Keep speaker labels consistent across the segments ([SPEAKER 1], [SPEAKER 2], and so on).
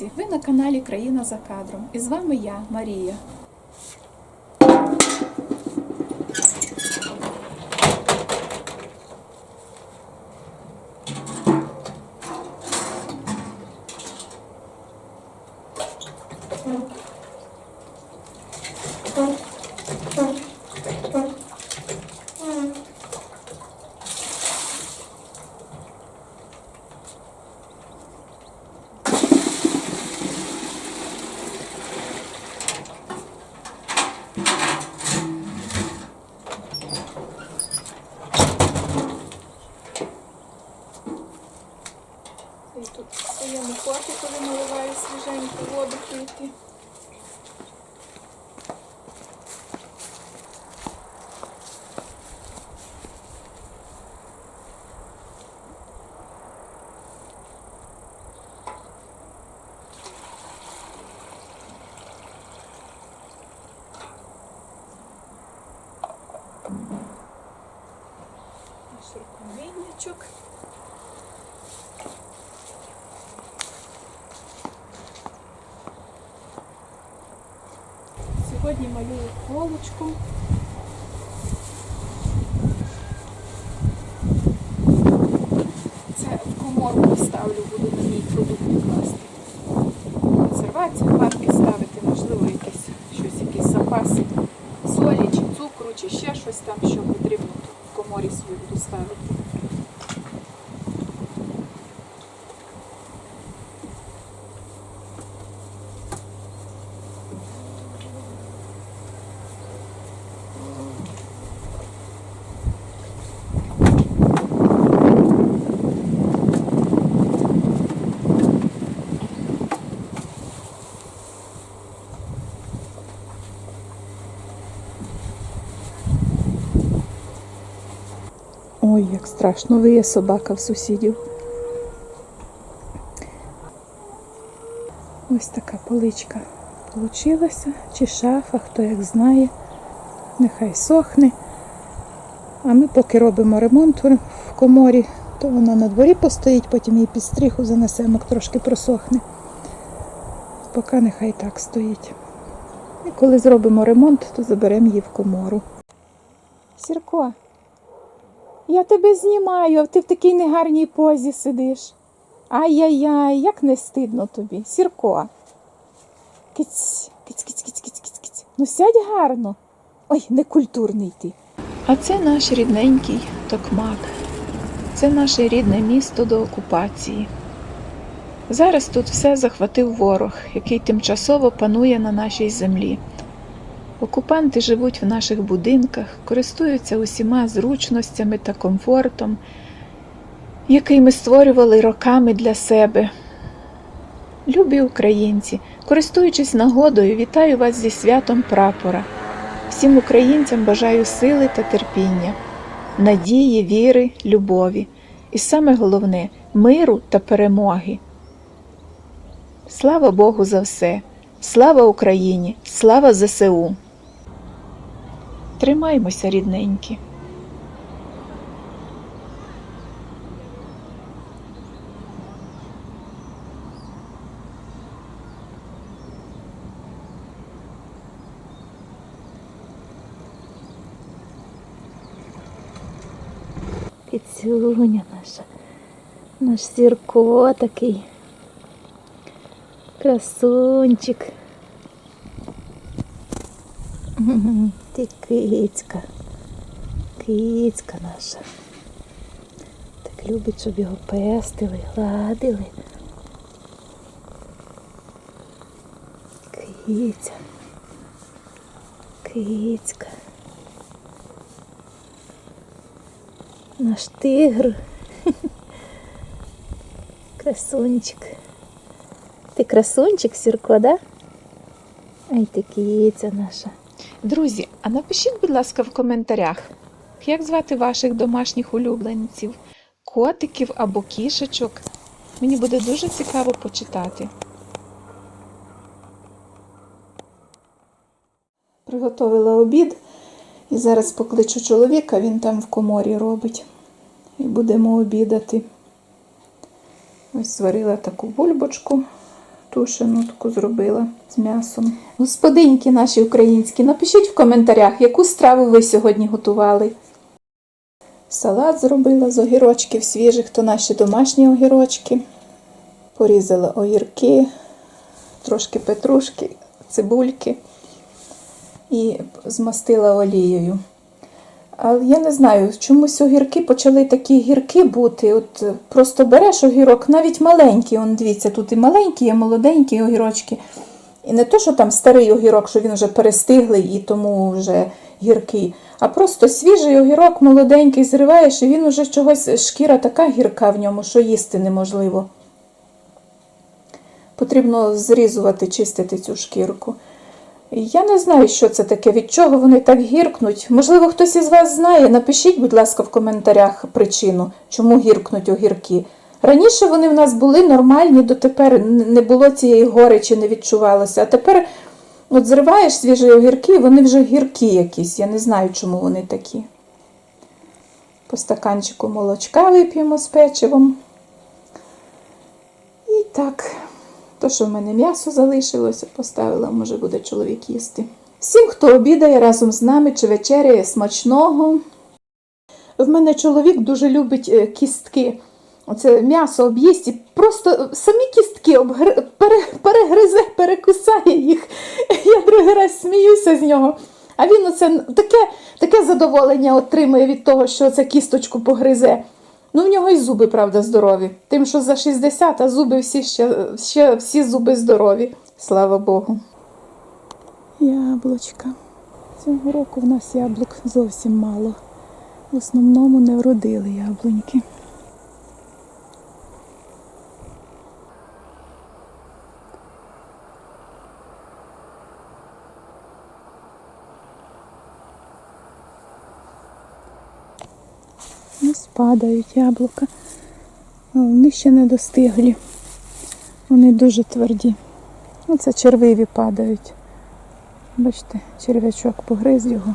[SPEAKER 1] українці! Ви на каналі Країна за кадром. І з вами я, Марія. Своєму котикові наливаю свіженьку воду пити. Наш Сьогодні малюю полочку. Це в комору поставлю, буду на ній продукти класти. Консервацію, банки ставити, можливо, якісь щось, якісь запаси солі чи цукру, чи ще щось там, що потрібно, в коморі свою буду ставити. Ой, як страшно, виє собака в сусідів. Ось така поличка получилася, чи шафа, хто як знає. Нехай сохне. А ми поки робимо ремонт в коморі, то вона на дворі постоїть, потім її під стріху занесемо, трошки просохне. Поки нехай так стоїть. І коли зробимо ремонт, то заберемо її в комору. Сірко, я тебе знімаю, а ти в такій негарній позі сидиш. Ай-яй-яй, як не стидно тобі, Сірко. Киць, киць, киць, киць, киць, киць, киць. Ну сядь гарно. Ой, некультурний ти. А це наш рідненький Токмак. Це наше рідне місто до окупації. Зараз тут все захватив ворог, який тимчасово панує на нашій землі. Окупанти живуть в наших будинках, користуються усіма зручностями та комфортом, який ми створювали роками для себе. Любі українці, користуючись нагодою, вітаю вас зі святом прапора. Всім українцям бажаю сили та терпіння, надії, віри, любові і саме головне миру та перемоги. Слава Богу за все! Слава Україні! Слава ЗСУ! Тримаймося, рідненькі.
[SPEAKER 2] Кицюня наша, наш сірко такий. Красунчик. Ти кицька. Кицька наша. Так любить, щоб його пестили, гладили. Киця. Кицька. Наш тигр. Красунчик. Ти красунчик, Сірко, да? Ай ти киця наша.
[SPEAKER 1] Друзі, а напишіть, будь ласка, в коментарях, як звати ваших домашніх улюбленців, котиків або кішечок. Мені буде дуже цікаво почитати. Приготовила обід і зараз покличу чоловіка, він там в коморі робить. І будемо обідати. Ось зварила таку бульбочку тушену таку зробила з м'ясом. Господинки наші українські, напишіть в коментарях, яку страву ви сьогодні готували. Салат зробила з огірочків свіжих, то наші домашні огірочки. Порізала огірки, трошки петрушки, цибульки і змастила олією. Але я не знаю, чомусь огірки почали такі гірки бути. От е, просто береш огірок, навіть маленький, он дивіться, тут і маленькі, і молоденькі огірочки. І не то, що там старий огірок, що він вже перестиглий і тому вже гіркий, а просто свіжий огірок, молоденький, зриваєш, і він уже чогось, шкіра така гірка в ньому, що їсти неможливо. Потрібно зрізувати, чистити цю шкірку. Я не знаю, що це таке, від чого вони так гіркнуть. Можливо, хтось із вас знає. Напишіть, будь ласка, в коментарях причину, чому гіркнуть огірки. Раніше вони в нас були нормальні, дотепер не було цієї горечі, не відчувалося. А тепер от зриваєш свіжі огірки, вони вже гіркі якісь. Я не знаю, чому вони такі. По стаканчику молочка вип'ємо з печивом. І так. То, що в мене м'ясо залишилося, поставила, може буде чоловік їсти. Всім, хто обідає разом з нами чи вечеряє смачного. В мене чоловік дуже любить е, кістки. Оце м'ясо об'їсть і просто самі кістки обгри... пере... перегризе, перекусає їх. Я другий раз сміюся з нього. А він оце таке, таке задоволення отримує від того, що це кісточку погризе. Ну, в нього і зуби, правда, здорові. Тим, що за 60, а зуби всі ще, ще всі зуби здорові. Слава Богу. Яблучка. Цього року в нас яблук зовсім мало. В основному не вродили яблуньки. Ось падають яблука. А Вони ще не достиглі. Вони дуже тверді. Оце червиві падають. Бачите, черв'ячок погриз його.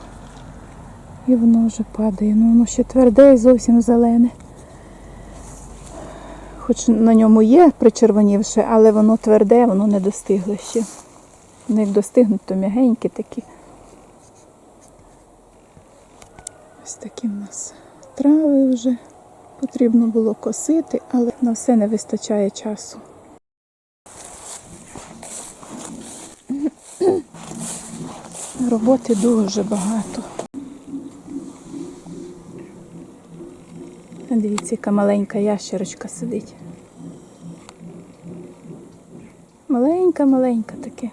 [SPEAKER 1] І воно вже падає. Ну воно ще тверде і зовсім зелене. Хоч на ньому є причервонівше, але воно тверде, воно не достигло ще. Вони як достигнуть, то м'ягенькі такі. Ось такі в нас трави вже. Потрібно було косити, але на все не вистачає часу. Роботи дуже багато. Дивіться, яка маленька ящерочка сидить. Маленька, маленька таке.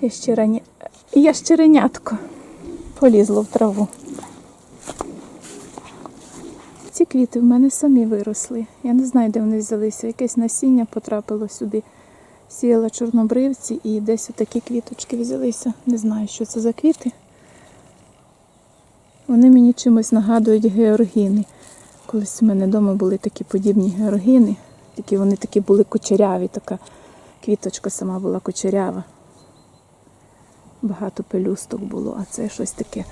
[SPEAKER 1] Ящереня... Ящеренятко полізло в траву. Квіти в мене самі виросли. Я не знаю, де вони взялися. Якесь насіння потрапило сюди. Сіяла чорнобривці і десь отакі квіточки взялися. Не знаю, що це за квіти. Вони мені чимось нагадують георгіни. Колись у мене вдома були такі подібні георгіни, тільки вони такі були кучеряві, така квіточка сама була кучерява. Багато пелюсток було, а це щось таке.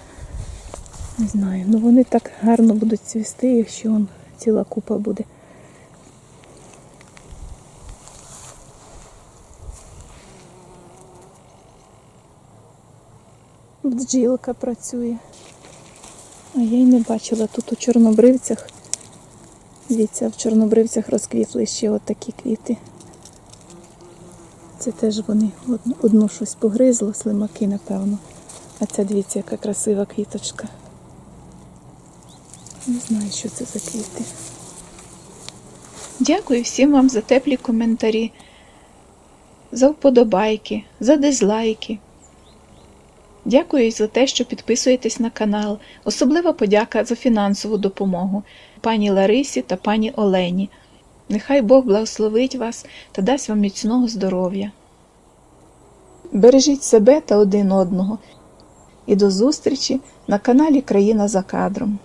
[SPEAKER 1] Не знаю. Ну вони так гарно будуть цвісти, якщо он ціла купа буде. Бджілка працює. А я й не бачила тут у чорнобривцях. Дивіться, в чорнобривцях розквітли ще от такі квіти. Це теж вони одну щось погризло, слимаки, напевно. А ця дивіться, яка красива квіточка. Не знаю, що це за квіти. Дякую всім вам за теплі коментарі, за вподобайки, за дизлайки. Дякую за те, що підписуєтесь на канал. Особлива подяка за фінансову допомогу пані Ларисі та пані Олені. Нехай Бог благословить вас та дасть вам міцного здоров'я. Бережіть себе та один одного. І до зустрічі на каналі Країна за кадром.